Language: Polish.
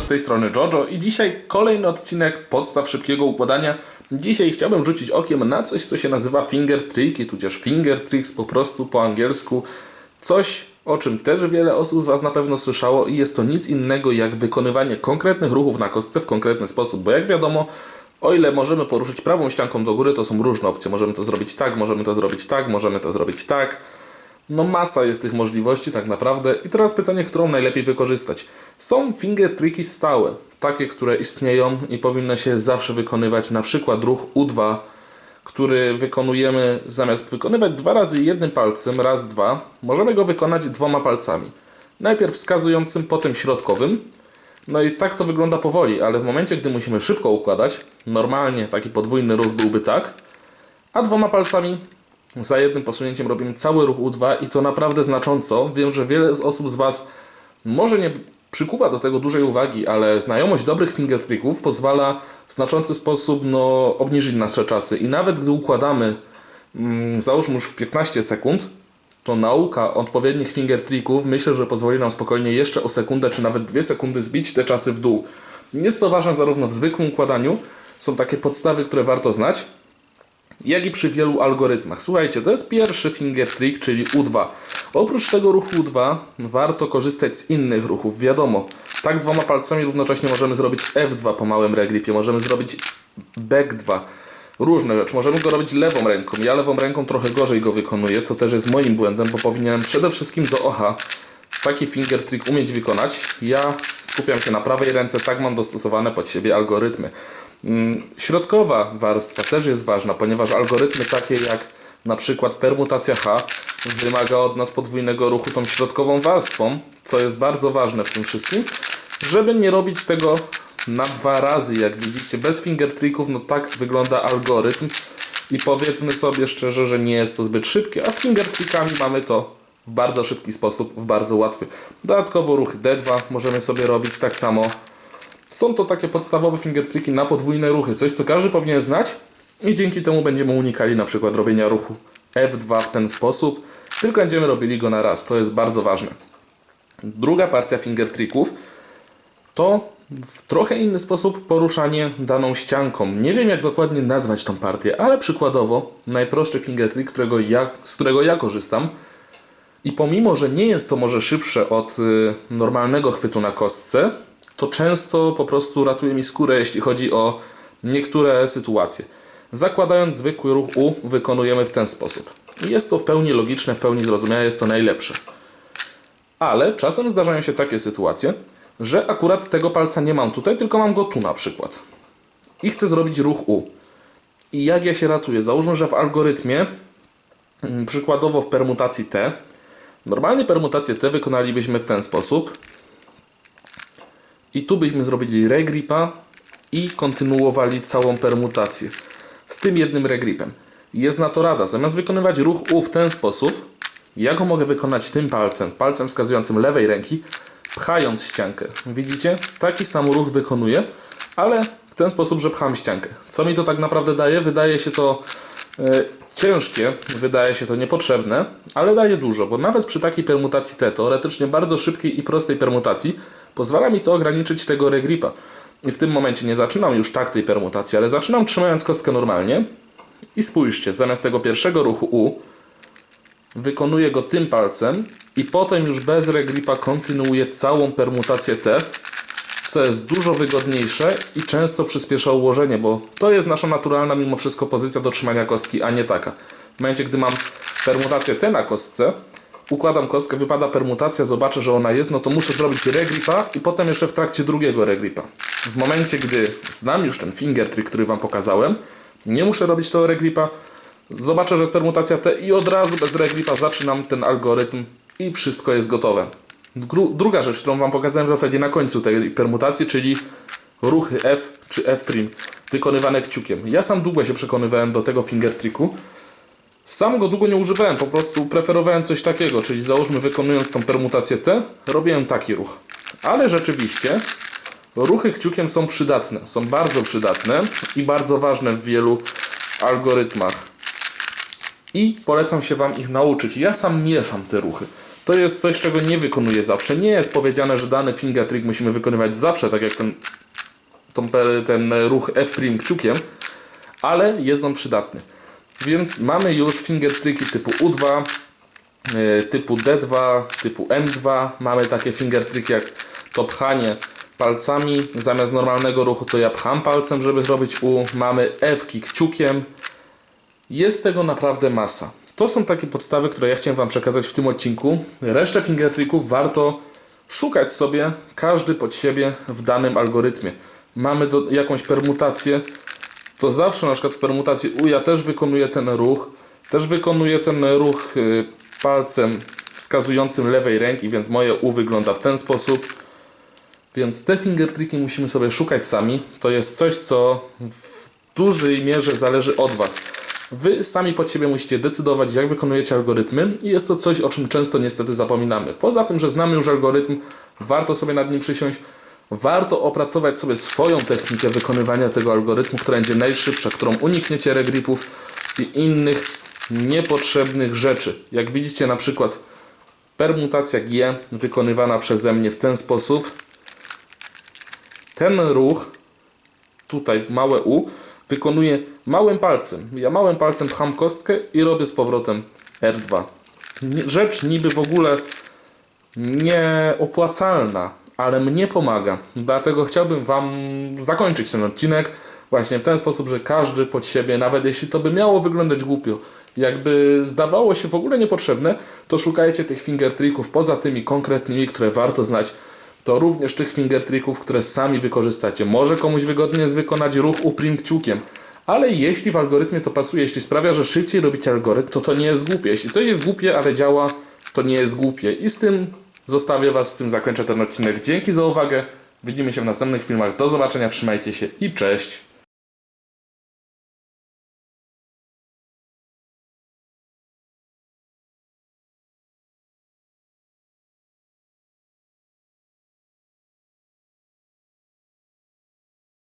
Z tej strony Jojo i dzisiaj kolejny odcinek podstaw szybkiego układania. Dzisiaj chciałbym rzucić okiem na coś, co się nazywa finger trick, tudzież finger tricks po prostu po angielsku. Coś, o czym też wiele osób z Was na pewno słyszało i jest to nic innego jak wykonywanie konkretnych ruchów na kostce w konkretny sposób, bo jak wiadomo, o ile możemy poruszyć prawą ścianką do góry, to są różne opcje. Możemy to zrobić tak, możemy to zrobić tak, możemy to zrobić tak. No masa jest tych możliwości tak naprawdę. I teraz pytanie, którą najlepiej wykorzystać. Są finger tricki stałe, takie, które istnieją i powinno się zawsze wykonywać, na przykład ruch U2, który wykonujemy zamiast wykonywać dwa razy jednym palcem, raz, dwa, możemy go wykonać dwoma palcami. Najpierw wskazującym, potem środkowym. No i tak to wygląda powoli, ale w momencie, gdy musimy szybko układać, normalnie taki podwójny ruch byłby tak, a dwoma palcami za jednym posunięciem robimy cały ruch U2 i to naprawdę znacząco. Wiem, że wiele z osób z Was może nie przykuwa do tego dużej uwagi, ale znajomość dobrych finger tricków pozwala w znaczący sposób no, obniżyć nasze czasy. I nawet gdy układamy, mm, załóżmy już w 15 sekund, to nauka odpowiednich finger tricków myślę, że pozwoli nam spokojnie jeszcze o sekundę czy nawet dwie sekundy zbić te czasy w dół. Jest to ważne zarówno w zwykłym układaniu, są takie podstawy, które warto znać, jak i przy wielu algorytmach. Słuchajcie, to jest pierwszy finger trick, czyli U2. Oprócz tego ruchu U2 warto korzystać z innych ruchów. Wiadomo, tak dwoma palcami równocześnie możemy zrobić F2 po małym regripie, możemy zrobić back 2. Różne rzeczy. Możemy go robić lewą ręką. Ja lewą ręką trochę gorzej go wykonuję, co też jest moim błędem, bo powinienem przede wszystkim do ocha taki finger trick umieć wykonać. Ja skupiam się na prawej ręce, tak mam dostosowane pod siebie algorytmy. Mm, Środkowa warstwa też jest ważna, ponieważ algorytmy takie jak na przykład permutacja H wymaga od nas podwójnego ruchu tą środkową warstwą, co jest bardzo ważne w tym wszystkim, żeby nie robić tego na dwa razy, jak widzicie, bez finger tricków, no tak wygląda algorytm i powiedzmy sobie szczerze, że nie jest to zbyt szybkie, a z finger trickami mamy to w bardzo szybki sposób, w bardzo łatwy. Dodatkowo ruch D2 możemy sobie robić tak samo są to takie podstawowe fingertricki na podwójne ruchy, coś co każdy powinien znać i dzięki temu będziemy unikali na przykład robienia ruchu F2 w ten sposób, tylko będziemy robili go na raz, to jest bardzo ważne. Druga partia fingertricków to w trochę inny sposób poruszanie daną ścianką. Nie wiem jak dokładnie nazwać tą partię, ale przykładowo najprostszy fingertrick, którego ja, z którego ja korzystam i pomimo, że nie jest to może szybsze od y, normalnego chwytu na kostce, to często po prostu ratuje mi skórę, jeśli chodzi o niektóre sytuacje. Zakładając zwykły ruch U, wykonujemy w ten sposób. Jest to w pełni logiczne, w pełni zrozumiałe, jest to najlepsze. Ale czasem zdarzają się takie sytuacje, że akurat tego palca nie mam tutaj, tylko mam go tu na przykład. I chcę zrobić ruch U. I jak ja się ratuję? Załóżmy, że w algorytmie, mm, przykładowo w permutacji T, normalnie permutację T wykonalibyśmy w ten sposób. I tu byśmy zrobili regripa i kontynuowali całą permutację z tym jednym regripem. Jest na to rada. Zamiast wykonywać ruch U w ten sposób, ja go mogę wykonać tym palcem, palcem wskazującym lewej ręki, pchając ściankę. Widzicie? Taki sam ruch wykonuję, ale w ten sposób, że pcham ściankę. Co mi to tak naprawdę daje? Wydaje się to e, ciężkie, wydaje się to niepotrzebne, ale daje dużo, bo nawet przy takiej permutacji T, teoretycznie bardzo szybkiej i prostej permutacji, pozwala mi to ograniczyć tego regripa. I w tym momencie nie zaczynam już tak tej permutacji, ale zaczynam trzymając kostkę normalnie i spójrzcie, zamiast tego pierwszego ruchu U wykonuję go tym palcem i potem już bez regripa kontynuuję całą permutację T, co jest dużo wygodniejsze i często przyspiesza ułożenie, bo to jest nasza naturalna mimo wszystko pozycja do trzymania kostki, a nie taka. W momencie, gdy mam permutację T na kostce, układam kostkę, wypada permutacja, zobaczę, że ona jest, no to muszę zrobić regripa i potem jeszcze w trakcie drugiego regripa. W momencie, gdy znam już ten finger trick, który Wam pokazałem, nie muszę robić tego regripa, zobaczę, że jest permutacja T i od razu bez regripa zaczynam ten algorytm i wszystko jest gotowe. Dru druga rzecz, którą Wam pokazałem w zasadzie na końcu tej permutacji, czyli ruchy F czy F' wykonywane kciukiem. Ja sam długo się przekonywałem do tego finger tricku, sam go długo nie używałem, po prostu preferowałem coś takiego, czyli załóżmy wykonując tą permutację T, robiłem taki ruch. Ale rzeczywiście ruchy kciukiem są przydatne, są bardzo przydatne i bardzo ważne w wielu algorytmach. I polecam się Wam ich nauczyć. Ja sam mieszam te ruchy. To jest coś, czego nie wykonuję zawsze. Nie jest powiedziane, że dany finger trick musimy wykonywać zawsze, tak jak ten, ten ruch F' kciukiem, ale jest on przydatny. Więc mamy już finger tricki typu U2, e, typu D2, typu M2. Mamy takie finger tricki jak to pchanie palcami. Zamiast normalnego ruchu to ja pcham palcem, żeby zrobić U. Mamy F kciukiem. Jest tego naprawdę masa. To są takie podstawy, które ja chciałem Wam przekazać w tym odcinku. Resztę finger tricków warto szukać sobie, każdy pod siebie w danym algorytmie. Mamy do, jakąś permutację, to zawsze na przykład w permutacji U ja też wykonuję ten ruch, też wykonuję ten ruch y, palcem wskazującym lewej ręki, więc moje U wygląda w ten sposób. Więc te finger tricki musimy sobie szukać sami. To jest coś, co w dużej mierze zależy od Was. Wy sami pod siebie musicie decydować, jak wykonujecie algorytmy, i jest to coś, o czym często niestety zapominamy. Poza tym, że znamy już algorytm, warto sobie nad nim przysiąść, warto opracować sobie swoją technikę wykonywania tego algorytmu, która będzie najszybsza, którą unikniecie regripów i innych niepotrzebnych rzeczy. Jak widzicie, na przykład permutacja G wykonywana przeze mnie w ten sposób. Ten ruch tutaj małe U, wykonuję małym palcem. Ja małym palcem pcham kostkę i robię z powrotem R2. Nie- Rzecz niby w ogóle nieopłacalna, ale mnie pomaga. Dlatego chciałbym Wam zakończyć ten odcinek właśnie w ten sposób, że każdy pod siebie, nawet jeśli to by miało wyglądać głupio, jakby zdawało się w ogóle niepotrzebne, to szukajcie tych finger tricków poza tymi konkretnymi, które warto znać to również tych finger tricków, które sami wykorzystacie. Może komuś wygodnie jest wykonać ruch uprim kciukiem, ale jeśli w algorytmie to pasuje, jeśli sprawia, że szybciej robicie algorytm, to to nie jest głupie. Jeśli coś jest głupie, ale działa, to nie jest głupie. I z tym zostawię Was, z tym zakończę ten odcinek. Dzięki za uwagę. Widzimy się w następnych filmach. Do zobaczenia, trzymajcie się i cześć.